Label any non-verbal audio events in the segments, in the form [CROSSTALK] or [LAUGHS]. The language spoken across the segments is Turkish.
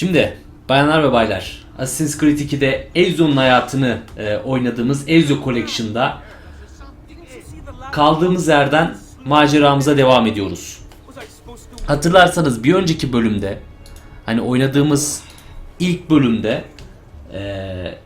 Şimdi bayanlar ve baylar Assassin's Creed 2'de Ezio'nun hayatını e, oynadığımız Ezio Collection'da kaldığımız yerden maceramıza devam ediyoruz. Hatırlarsanız bir önceki bölümde hani oynadığımız ilk bölümde e,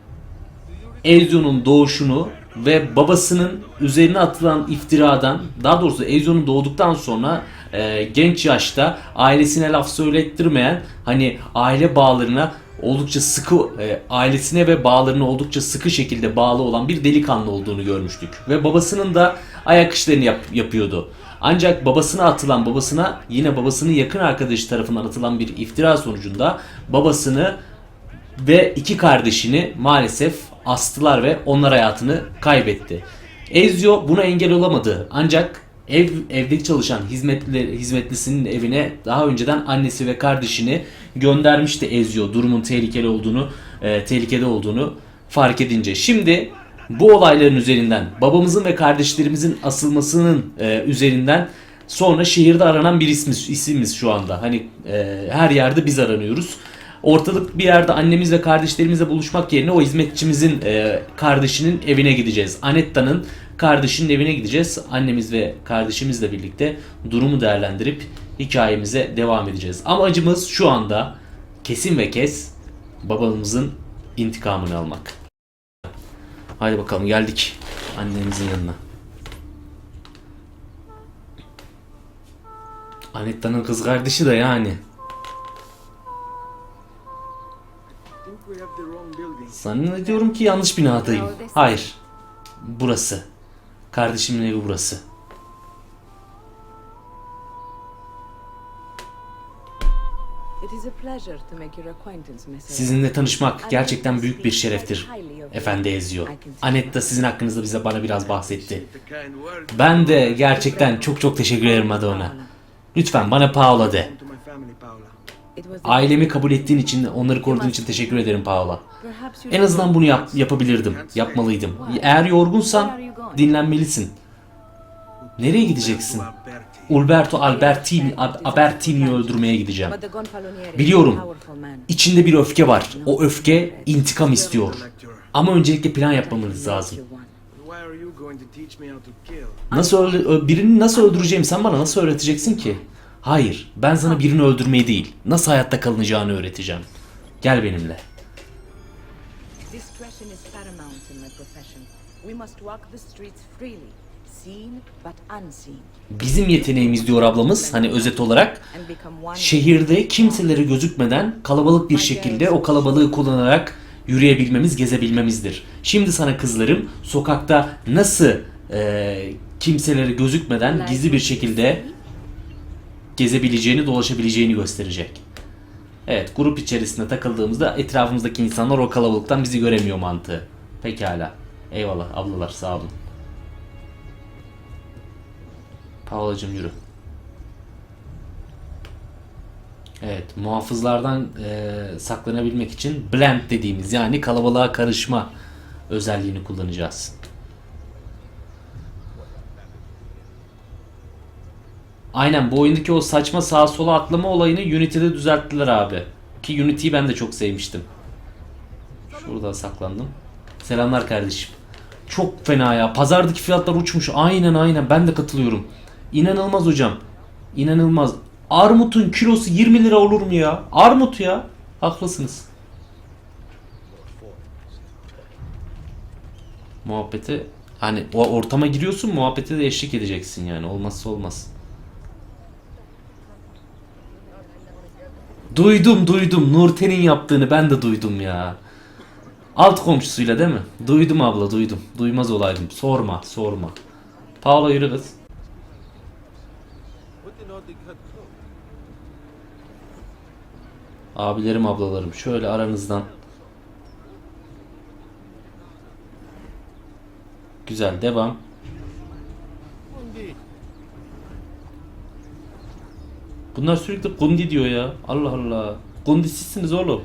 Ezio'nun doğuşunu ve babasının üzerine atılan iftiradan daha doğrusu Ezio'nun doğduktan sonra e, genç yaşta ailesine laf söylettirmeyen hani aile bağlarına oldukça sıkı e, ailesine ve bağlarına oldukça sıkı şekilde bağlı olan bir delikanlı olduğunu görmüştük. Ve babasının da ayak işlerini yap- yapıyordu. Ancak babasına atılan babasına yine babasının yakın arkadaşı tarafından atılan bir iftira sonucunda babasını ve iki kardeşini maalesef astılar ve onlar hayatını kaybetti. Ezio buna engel olamadı. Ancak ev evdeki çalışan hizmetli, hizmetlisinin evine daha önceden annesi ve kardeşini göndermişti Ezio durumun tehlikeli olduğunu, e, tehlikede olduğunu fark edince. Şimdi bu olayların üzerinden babamızın ve kardeşlerimizin asılmasının e, üzerinden sonra şehirde aranan bir ismiz, isimiz şu anda. Hani e, her yerde biz aranıyoruz. Ortalık bir yerde annemiz ve kardeşlerimizle buluşmak yerine o hizmetçimizin e, kardeşinin evine gideceğiz. Anetta'nın kardeşinin evine gideceğiz. Annemiz ve kardeşimizle birlikte durumu değerlendirip hikayemize devam edeceğiz. Amacımız şu anda kesin ve kes babamızın intikamını almak. Haydi bakalım geldik annemizin yanına. Anetta'nın kız kardeşi de yani. Zannediyorum ki yanlış binadayım. Hayır. Burası. Kardeşimin evi burası. It is a pleasure to make your acquaintance, Miss Eyre. Sizinle tanışmak gerçekten büyük bir şereftir. Efendi Ezio. Anetta sizin hakkınızda bize bana biraz bahsetti. Ben de gerçekten çok çok teşekkür ederim Madonna. Lütfen bana Paola de. Ailemi kabul ettiğin için, onları koruduğun için teşekkür ederim Paola. En azından bunu yap yapabilirdim, yapmalıydım. Eğer yorgunsan dinlenmelisin. Nereye gideceksin? Ulberto Albertini, Albertini'yi öldürmeye gideceğim. Biliyorum. İçinde bir öfke var. O öfke intikam istiyor. Ama öncelikle plan yapmamız lazım. Nasıl birini nasıl öldüreceğimi sen bana nasıl öğreteceksin ki? Hayır, ben sana birini öldürmeyi değil, nasıl hayatta kalınacağını öğreteceğim. Gel benimle. Must walk the streets freely, seen but unseen, Bizim yeteneğimiz diyor ablamız hani özet olarak şehirde kimseleri gözükmeden kalabalık bir şekilde o kalabalığı kullanarak yürüyebilmemiz, gezebilmemizdir. Şimdi sana kızlarım sokakta nasıl e, kimseleri gözükmeden gizli bir şekilde gezebileceğini, dolaşabileceğini gösterecek. Evet, grup içerisinde takıldığımızda etrafımızdaki insanlar o kalabalıktan bizi göremiyor mantığı. Pekala. Eyvallah ablalar sağ olun. Paulacığım yürü. Evet, muhafızlardan eee, saklanabilmek için blend dediğimiz yani kalabalığa karışma özelliğini kullanacağız. Aynen bu oyundaki o saçma sağa sola atlama olayını Unity'de düzelttiler abi. Ki Unity'yi ben de çok sevmiştim. Şurada saklandım. Selamlar kardeşim. Çok fena ya. Pazardaki fiyatlar uçmuş. Aynen aynen. Ben de katılıyorum. İnanılmaz hocam. İnanılmaz. Armutun kilosu 20 lira olur mu ya? Armut ya. Haklısınız. Muhabbete hani o ortama giriyorsun muhabbete de eşlik edeceksin yani. Olmazsa olmaz. Duydum duydum. Nurten'in yaptığını ben de duydum ya. Alt komşusuyla değil mi? Duydum abla duydum. Duymaz olaydım. Sorma sorma. Paula yürü kız. Abilerim ablalarım şöyle aranızdan. Güzel devam. Bunlar sürekli kundi diyor ya. Allah Allah. Kundi sizsiniz oğlum.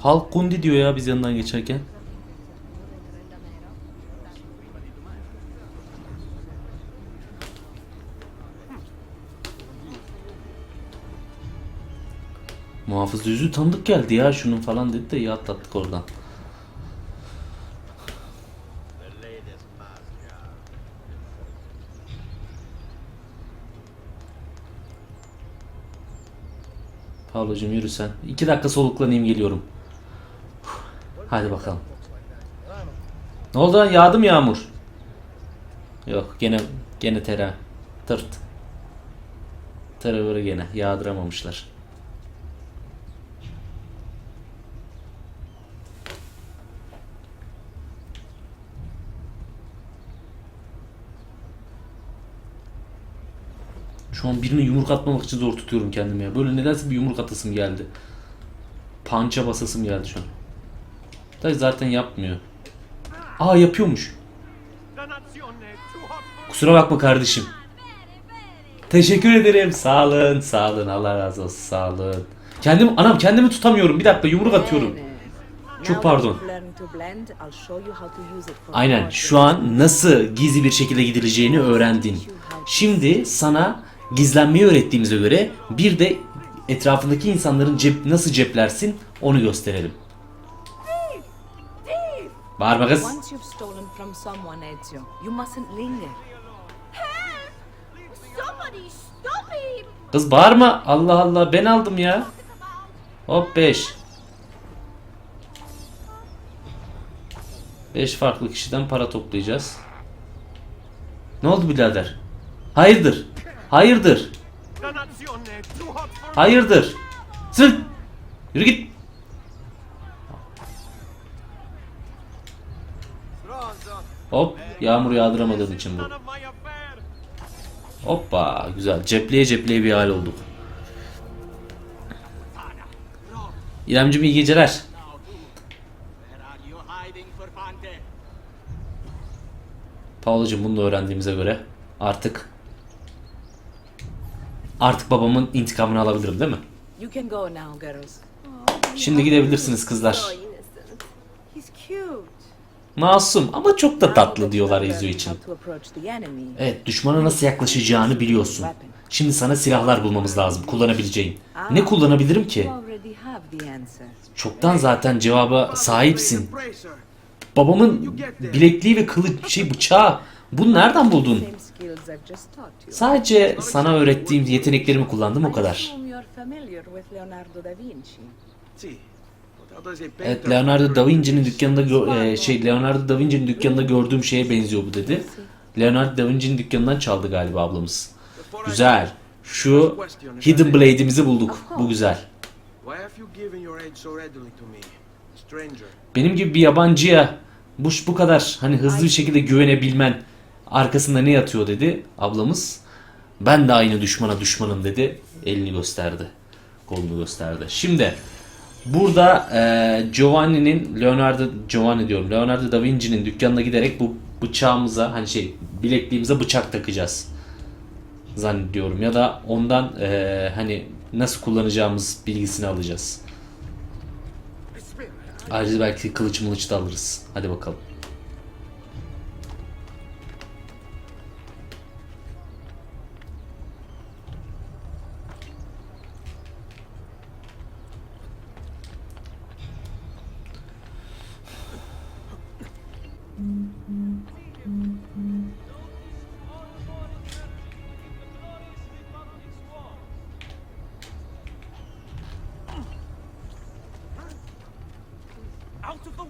Halk kundi diyor ya biz yanından geçerken. Muhafız yüzü tanıdık geldi ya şunun falan dedi de iyi atlattık oradan. Pavlocuğum yürü sen. İki dakika soluklanayım geliyorum. Hadi bakalım. Ne oldu lan yağdı mı yağmur? Yok gene gene tera. Tırt. Tırıvırı gene yağdıramamışlar. Şu an birine yumruk atmamak için zor tutuyorum kendimi ya. Böyle nedense bir yumruk atasım geldi. Pança basasım geldi şu an. Tabii zaten yapmıyor. Aa yapıyormuş. Kusura bakma kardeşim. Teşekkür ederim. Sağ olun, sağ olun. Allah razı olsun. Sağ olun. Kendim, anam kendimi tutamıyorum. Bir dakika yumruk atıyorum. Çok pardon. Aynen. Şu an nasıl gizli bir şekilde gidileceğini öğrendin. Şimdi sana gizlenmeyi öğrettiğimize göre bir de etrafındaki insanların cep nasıl ceplersin onu gösterelim. Bağırma kız. Once you've stolen from someone, Ezio, you mustn't linger. Somebody stop him! Kız bağırma. Allah Allah ben aldım ya. Hop 5. 5 farklı kişiden para toplayacağız. Ne oldu birader? Hayırdır? Hayırdır? Hayırdır? Sırt! Yürü git. Hop yağmur yağdıramadığın için bu. Hoppa güzel. Cepleye cepleye bir hal olduk. İremciğim iyi geceler. Paolo'cum bunu da öğrendiğimize göre artık artık babamın intikamını alabilirim değil mi? Şimdi gidebilirsiniz kızlar. Masum ama çok da tatlı diyorlar learned için. Evet düşmana nasıl yaklaşacağını biliyorsun. Şimdi sana silahlar bulmamız lazım kullanabileceğin. Ne kullanabilirim ki? Çoktan zaten cevaba sahipsin. Babamın bilekliği ve kılıç şey bıçağı. Bunu nereden buldun? Sadece sana öğrettiğim yeteneklerimi kullandım o kadar. Evet Leonardo da Vinci'nin dükkanında e, şey Leonardo da Vinci'nin dükkanında gördüğüm şeye benziyor bu dedi. Leonardo da Vinci'nin dükkanından çaldı galiba ablamız. Güzel. Şu Hidden Blade'imizi bulduk. Bu güzel. Benim gibi bir yabancıya bu bu kadar hani hızlı bir şekilde güvenebilmen arkasında ne yatıyor dedi ablamız. Ben de aynı düşmana düşmanım dedi. Elini gösterdi. Kolunu gösterdi. Şimdi burada e, Giovanni'nin Leonardo Giovanni diyorum. Leonardo da Vinci'nin dükkanına giderek bu bıçağımıza hani şey bilekliğimize bıçak takacağız zannediyorum ya da ondan e, hani nasıl kullanacağımız bilgisini alacağız. Ayrıca belki kılıç mılıç da alırız. Hadi bakalım.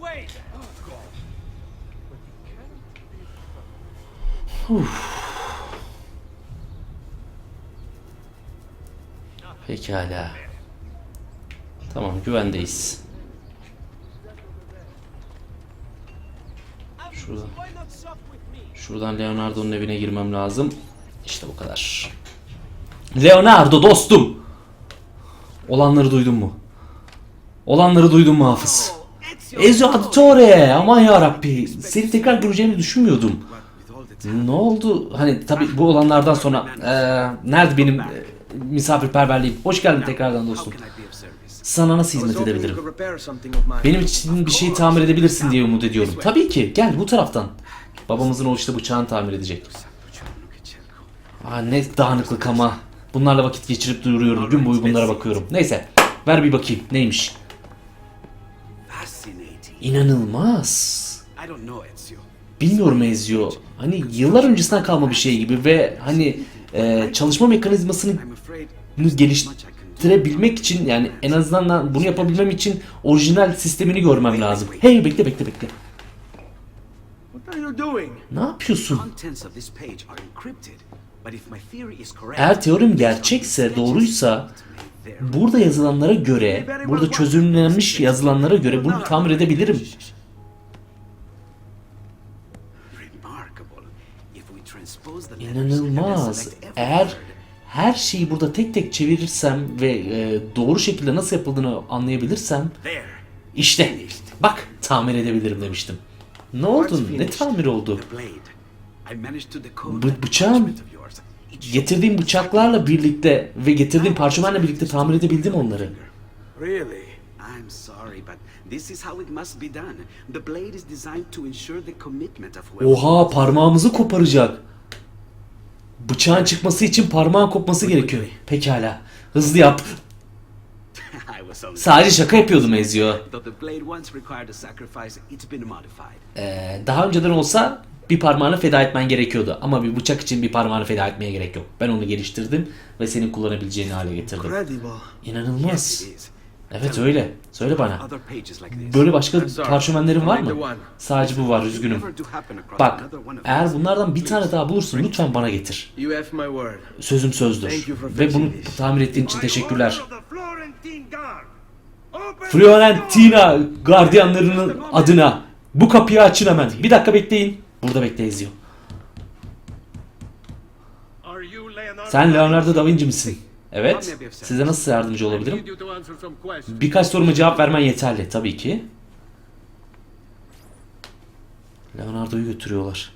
Way! Pekala. Tamam güvendeyiz. Şurada. Şuradan Leonardo'nun evine girmem lazım. İşte bu kadar. Leonardo dostum. Olanları duydun mu? Olanları duydun mu Hafız? Ezio Auditore. Aman ya Rabbi. Seni tekrar göreceğimi düşünmüyordum. Ne oldu? Hani tabi bu olanlardan sonra eee, nerede benim eee, misafirperverliğim? Hoş geldin tekrardan dostum. Sana nasıl hizmet edebilirim? Benim için bir şey tamir edebilirsin diye umut ediyorum. Tabii ki. Gel bu taraftan. Babamızın o işte bıçağını tamir edecek. Aa, ne dağınıklık ama. Bunlarla vakit geçirip duruyorum. Gün boyu bunlara bakıyorum. Neyse. Ver bir bakayım neymiş. İnanılmaz. Bilmiyorum Ezio. Hani yıllar öncesinden kalma bir şey gibi ve hani e, çalışma mekanizmasını geliştirebilmek için yani en azından bunu yapabilmem için orijinal sistemini görmem lazım. Hey bekle bekle bekle. Ne yapıyorsun? Eğer teorim gerçekse, doğruysa burada yazılanlara göre, burada çözümlenmiş yazılanlara göre bunu tamir edebilirim. İnanılmaz. Eğer her şeyi burada tek tek çevirirsem ve e, doğru şekilde nasıl yapıldığını anlayabilirsem işte bak tamir edebilirim demiştim. Ne oldu? Ne tamir oldu? The blade. Getirdiğim bıçaklarla birlikte ve getirdiğim parşömenle birlikte tamir edebildim onları. Really? I'm sorry, but this is how it must be done. The blade is designed to ensure the commitment of whoever. Oha parmağımızı koparacak. Bıçağın çıkması için parmağın kopması gerekiyor. Pekala. Hızlı yap. [LAUGHS] Sadece şaka yapıyordum Ezio. Ee, daha önceden olsa bir parmağını feda etmen gerekiyordu. Ama bir bıçak için bir parmağını feda etmeye gerek yok. Ben onu geliştirdim ve senin kullanabileceğini hale getirdim. İnanılmaz. Evet öyle. Söyle bana. Böyle başka parşömenlerin var mı? Sadece bu var üzgünüm. Bak eğer bunlardan bir tane daha bulursun lütfen bana getir. Sözüm sözdür. Ve bunu tamir ettiğin için teşekkürler. Fiorentina gardiyanlarının adına bu kapıyı açın hemen. Bir dakika bekleyin. Burada bekle Ezio. Sen Leonardo da Vinci misin? Evet. Size nasıl yardımcı olabilirim? Birkaç soruma cevap vermen yeterli tabii ki. Leonardo'yu götürüyorlar.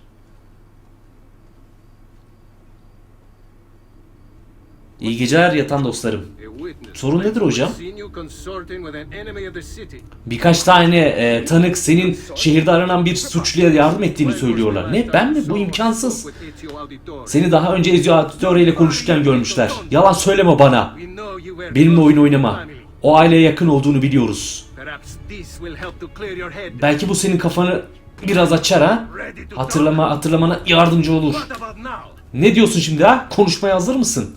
İyi geceler yatan dostlarım. Sorun nedir hocam? Birkaç tane e, tanık senin şehirde aranan bir suçluya yardım ettiğini söylüyorlar. Ne? Ben mi? Bu imkansız. Seni daha önce Ezio Auditore ile konuşurken görmüşler. Yalan söyleme bana. Benimle oyun oynama. O aileye yakın olduğunu biliyoruz. Belki bu senin kafanı biraz açar ha? Hatırlama, hatırlamana yardımcı olur. Ne diyorsun şimdi ha? Konuşmaya hazır mısın?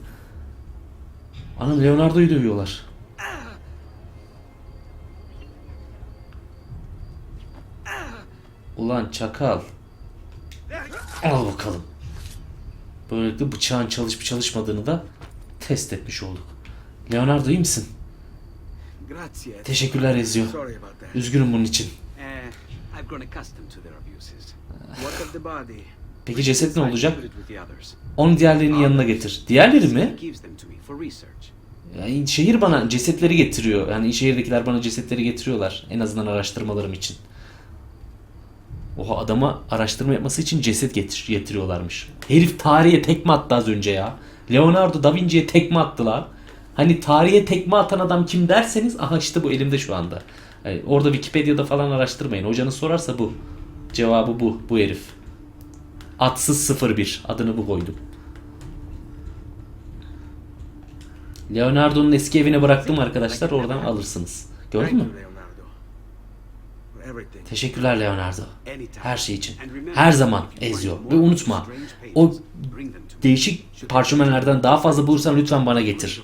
Anam Leonardo'yu dövüyorlar. Ulan çakal. Al bakalım. Böylelikle bıçağın çalışıp çalışmadığını da test etmiş olduk. Leonardo iyi misin? Teşekkürler Ezio. Üzgünüm bunun için. Peki ceset ne olacak? Onu diğerlerinin yanına getir. Diğerleri mi? Yani şehir bana cesetleri getiriyor. Yani şehirdekiler bana cesetleri getiriyorlar. En azından araştırmalarım için. Oha adama araştırma yapması için ceset getir getiriyorlarmış. Herif tarihe tekme attı az önce ya. Leonardo da Vinci'ye tekme attı lan. Hani tarihe tekme atan adam kim derseniz aha işte bu elimde şu anda. Yani orada Wikipedia'da falan araştırmayın. Hocanız sorarsa bu. Cevabı bu. Bu herif. Atsız 01. Adını bu koydum. Leonardo'nun eski evine bıraktım arkadaşlar. Oradan alırsınız. Gördün mü? Teşekkürler Leonardo. Her şey için. Her zaman Ezio. Ve unutma. O değişik parşömenlerden daha fazla bulursan lütfen bana getir.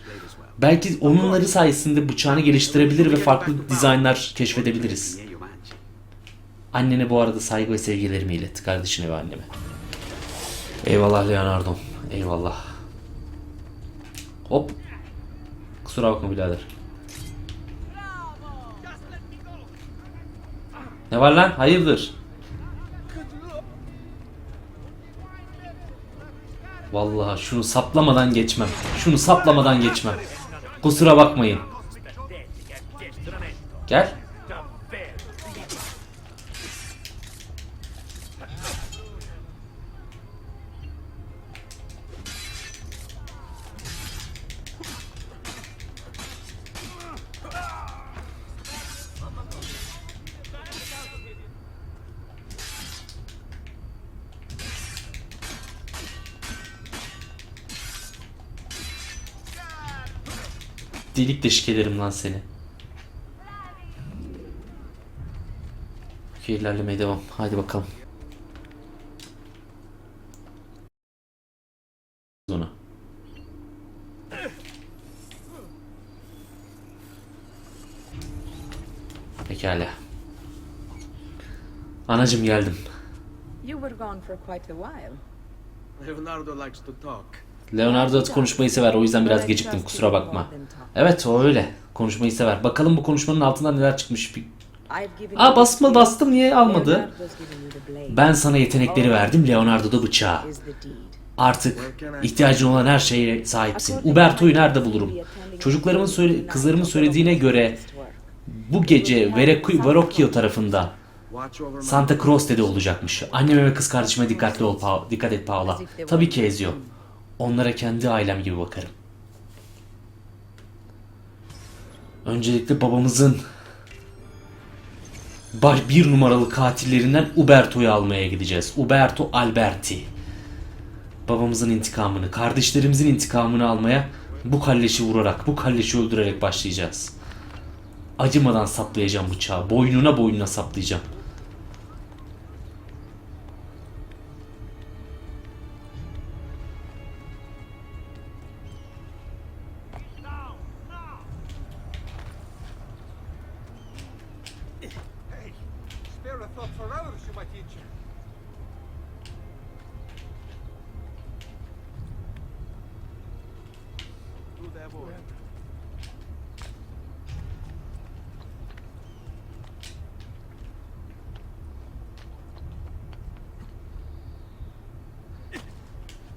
Belki onunları sayesinde bıçağını geliştirebilir ve farklı dizaynlar keşfedebiliriz. Annene bu arada saygı ve sevgilerimi ilet. Kardeşine ve anneme. Eyvallah Leonardo. Eyvallah. Hop. Kusura bakma birader. Ne var lan? Hayırdır? Vallahi şunu saplamadan geçmem. Şunu saplamadan geçmem. Kusura bakmayın. Gel. Delik deşik ederim lan seni. Okey ilerlemeye devam. Haydi bakalım. Ona. Pekala. Anacım geldim. You were gone for quite a while. Leonardo likes to talk. Leonardo konuşmayı sever o yüzden biraz geciktim kusura bakma. Evet o öyle. Konuşmayı sever. Bakalım bu konuşmanın altından neler çıkmış. Bir... Aa basma bastım niye almadı? Ben sana yetenekleri verdim Leonardo da bıçağı. Artık ihtiyacın olan her şeye sahipsin. Uberto'yu nerede bulurum? Çocuklarımın söyle kızlarımın söylediğine göre bu gece Vereku- Verocchio tarafında. Santa Croce'de olacakmış. Anneme ve kız kardeşime dikkatli ol, Pa- dikkat et Paula. Tabii ki Ezio. Onlara kendi ailem gibi bakarım. Öncelikle babamızın baş bir numaralı katillerinden Uberto'yu almaya gideceğiz. Uberto Alberti. Babamızın intikamını, kardeşlerimizin intikamını almaya bu kalleşi vurarak, bu kalleşi öldürerek başlayacağız. Acımadan saplayacağım bıçağı. Boynuna boynuna saplayacağım.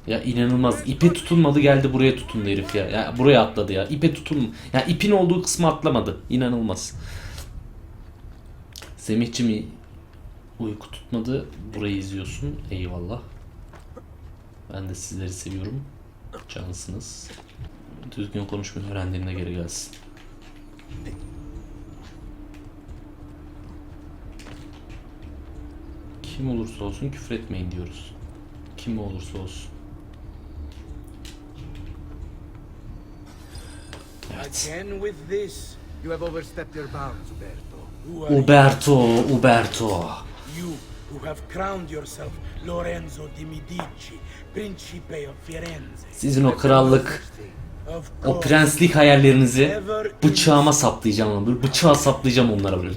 Ya inanılmaz. İpe tutunmadı geldi buraya tutundu herif ya. ya buraya atladı ya. İpe tutun. Ya ipin olduğu kısmı atlamadı. İnanılmaz. Semihciğim uyku tutmadı. Burayı izliyorsun. Eyvallah. Ben de sizleri seviyorum. Cansınız. Düzgün konuşmayı öğrendiğinde geri gelsin. Kim olursa olsun küfür etmeyin diyoruz. Kim olursa olsun. Evet. Again with this. You have overstepped your bounds, Uberto. Uberto, Uberto. You who have crowned yourself Lorenzo di Medici, Principe of Firenze? Sizin o krallık, o prenslik hayallerinizi bıçağıma saplayacağım. Böyle bıçağa saplayacağım onlara böyle.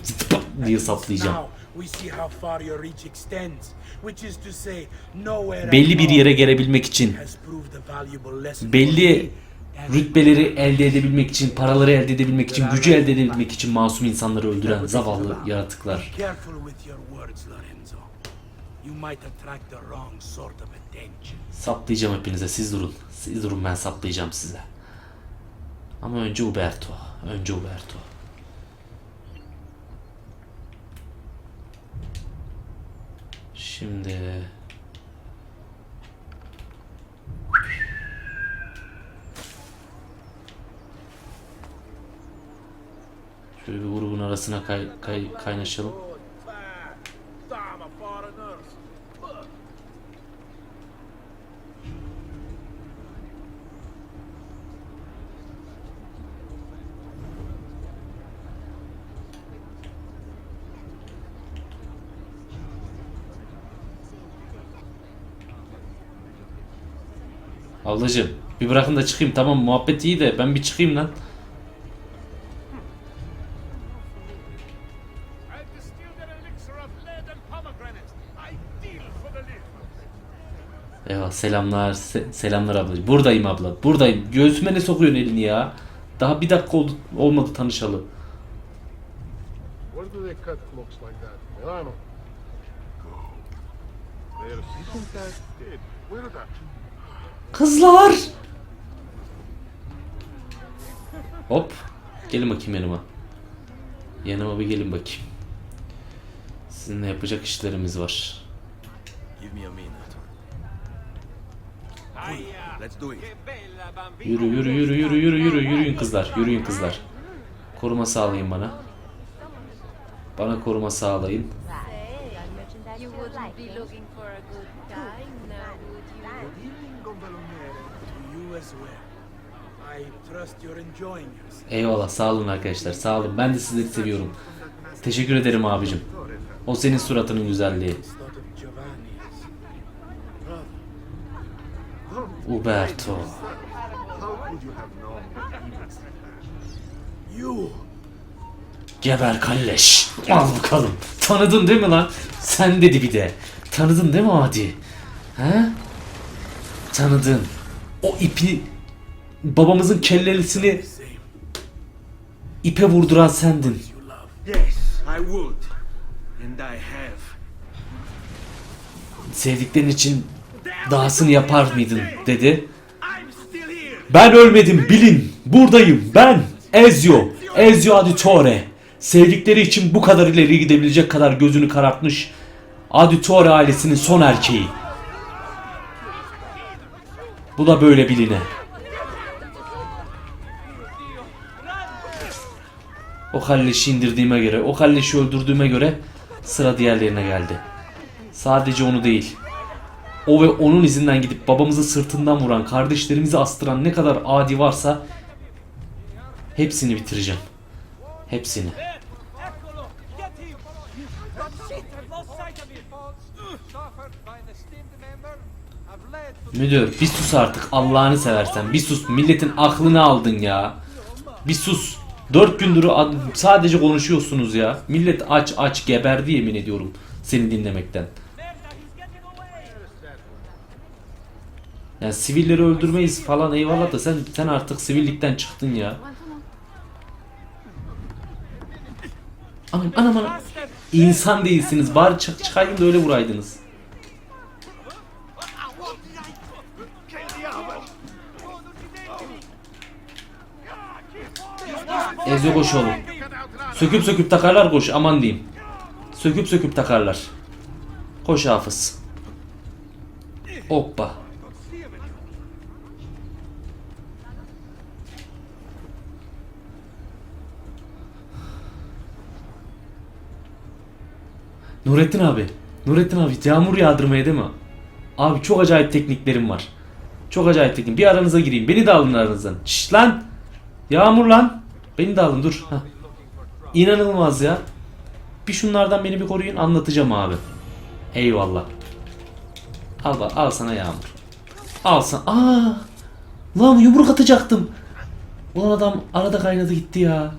Diye saplayacağım. Belli bir yere gelebilmek için, belli rütbeleri elde edebilmek için, paraları elde edebilmek için, gücü elde edebilmek için masum insanları öldüren zavallı yaratıklar. Saplayacağım hepinize siz durun. Siz durun ben saplayacağım size. Ama önce Uberto. Önce Uberto. Şimdi Şöyle bir grubun arasına kay, kay, kaynaşalım. Ablacım bir bırakın da çıkayım tamam muhabbet iyi de ben bir çıkayım lan. Selamlar se- selamlar ablacığım. Buradayım abla buradayım. Göğsüme ne sokuyorsun elini ya? Daha bir dakika oldu, olmadı tanışalı. Kızlar! Hop. Gelin bakayım yanıma. Yanıma bir gelin bakayım. Sizinle yapacak işlerimiz var. Give me a minute. Yürü yürü yürü yürü yürü yürü yürüyün kızlar yürüyün kızlar. Koruma sağlayın bana. Bana koruma sağlayın. Eyvallah sağ olun arkadaşlar sağ olun. Ben de sizleri seviyorum. Teşekkür ederim abicim. O senin suratının güzelliği. It's thought of Giovanni as brother. Uberto. How could you have known that he was You Geber kalleş. Al bakalım. Tanıdın değil mi lan? Sen dedi bir de. Tanıdın değil mi Adi? He? Tanıdın. O ipi babamızın kellesini ipe vurduran sendin. Sevdiklerin için dahasını yapar mıydın dedi. Ben ölmedim bilin. Buradayım ben. Ezio. Ezio Auditore. Sevdikleri için bu kadar ileri gidebilecek kadar gözünü karartmış Auditore ailesinin son erkeği. Bu da böyle biline. O kalleşi indirdiğime göre, o kalleşi öldürdüğüme göre sıra diğerlerine geldi. Sadece onu değil. O ve onun izinden gidip babamızı sırtından vuran, kardeşlerimizi astıran ne kadar adi varsa hepsini bitireceğim. Hepsini. Müdür bir sus artık Allah'ını seversen. Bir sus. Milletin aklını aldın ya. Bir sus. Dört gündür ad- sadece konuşuyorsunuz ya. Millet aç aç geberdi yemin ediyorum seni dinlemekten. Yani sivilleri öldürmeyiz falan eyvallah da sen sen artık sivillikten çıktın ya. Anam anam anam. İnsan değilsiniz. Bari çık çıkayım da öyle vuraydınız. Ezio koş oğlum. Söküp söküp takarlar koş aman diyeyim. Söküp söküp takarlar. Koş hafız. Hoppa. Nurettin abi. Nurettin abi yağmur yağdırmaya değil mi? Abi çok acayip tekniklerim var. Çok acayip teknik. Bir aranıza gireyim. Beni de alın aranızdan. Şşş lan. Yağmur lan. Beni de alın dur. Heh. İnanılmaz ya. Bir şunlardan beni bir koruyun anlatacağım abi. Eyvallah. Al bak al sana yağmur. Al sana. Aa! Lan yumruk atacaktım. Ulan adam arada kaynadı gitti ya.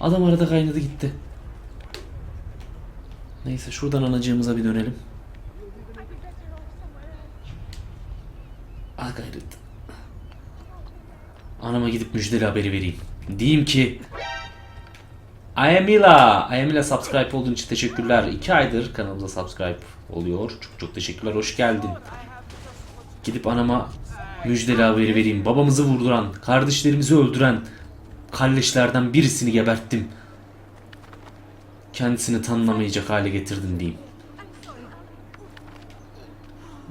Adam arada kaynadı gitti. Neyse şuradan anacığımıza bir dönelim. Al gayret. Anama gidip müjdeli haberi vereyim. Diyeyim ki Ayamila, Ayamila subscribe olduğun için teşekkürler. 2 aydır kanalımıza subscribe oluyor. Çok çok teşekkürler. Hoş geldin. Gidip anama müjdeli haberi vereyim. Babamızı vurduran, kardeşlerimizi öldüren kalleşlerden birisini geberttim. Kendisini tanınamayacak hale getirdim diyeyim.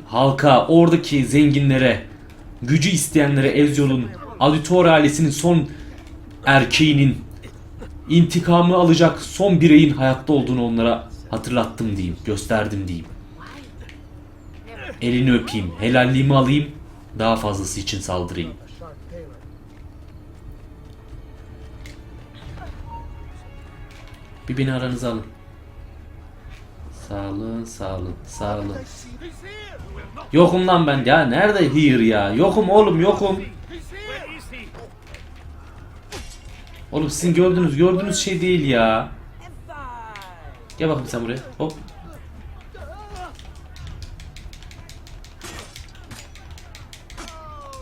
Halka, oradaki zenginlere, gücü isteyenlere Ezio'nun, Auditore ailesinin son erkeğinin intikamı alacak son bireyin hayatta olduğunu onlara hatırlattım diyeyim, gösterdim diyeyim. Elini öpeyim, helalliğimi alayım, daha fazlası için saldırayım. Bir beni aranıza alın. Sağ olun, sağ olun, sağ olun. Yokum lan ben ya. Nerede here ya? Yokum oğlum, yokum. Oğlum sizin gördüğünüz gördüğünüz şey değil ya. Gel bakayım sen buraya. Hop.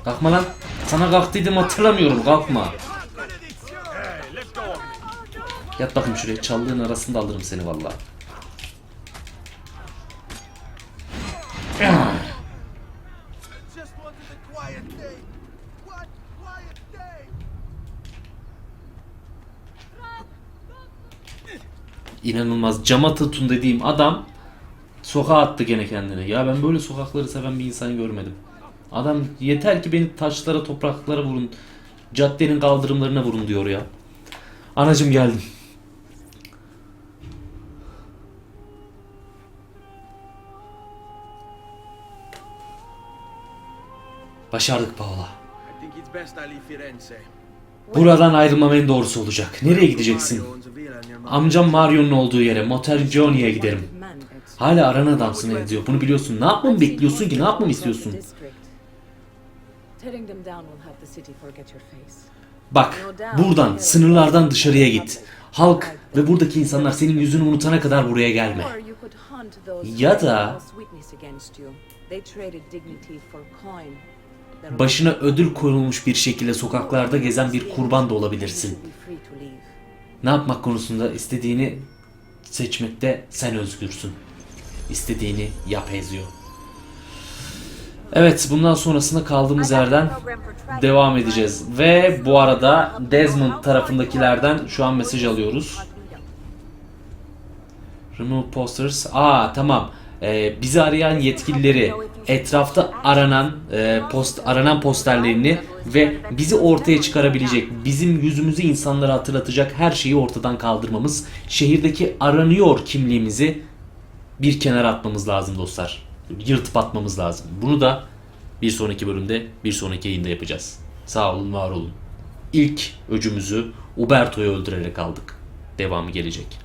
Kalkma lan. Sana kalk dedim hatırlamıyorum. Kalkma. Yat bakayım şuraya. Çallığın arasında alırım seni vallahi. Just wanted a quiet day. What quiet day? İnanılmaz. Cama tutun dediğim adam sokağa attı gene kendini. Ya ben böyle sokakları seven bir insan görmedim. Adam yeter ki beni taşlara, topraklara vurun. Caddenin kaldırımlarına vurun diyor ya. Anacım geldim. Başardık Paola. Buradan ayrılmam en doğrusu olacak. Nereye gideceksin? Amcam Mario'nun olduğu yere, Motel Johnny'ye giderim. Hala aran adamsın diyor. Bunu biliyorsun. Ne yapmamı bekliyorsun ki? Ne yapmamı istiyorsun? Bak, buradan, sınırlardan dışarıya git. Halk ve buradaki insanlar senin yüzünü unutana kadar buraya gelme. Ya da- Başına ödül koyulmuş bir şekilde sokaklarda gezen bir kurban da olabilirsin. Ne yapmak konusunda istediğini seçmekte sen özgürsün. İstediğini yap Ezio. Evet bundan sonrasında kaldığımız yerden devam edeceğiz. Ve bu arada Desmond tarafındakilerden şu an mesaj alıyoruz. Remove posters. Aa tamam. Ee, bizi arayan yetkilileri etrafta aranan e, post aranan posterlerini ve bizi ortaya çıkarabilecek, bizim yüzümüzü insanlara hatırlatacak her şeyi ortadan kaldırmamız, şehirdeki aranıyor kimliğimizi bir kenara atmamız lazım dostlar. Yırtıp atmamız lazım. Bunu da bir sonraki bölümde, bir sonraki yayında yapacağız. Sağ olun, var olun. İlk öcümüzü Uberto'yu öldürerek aldık. Devamı gelecek.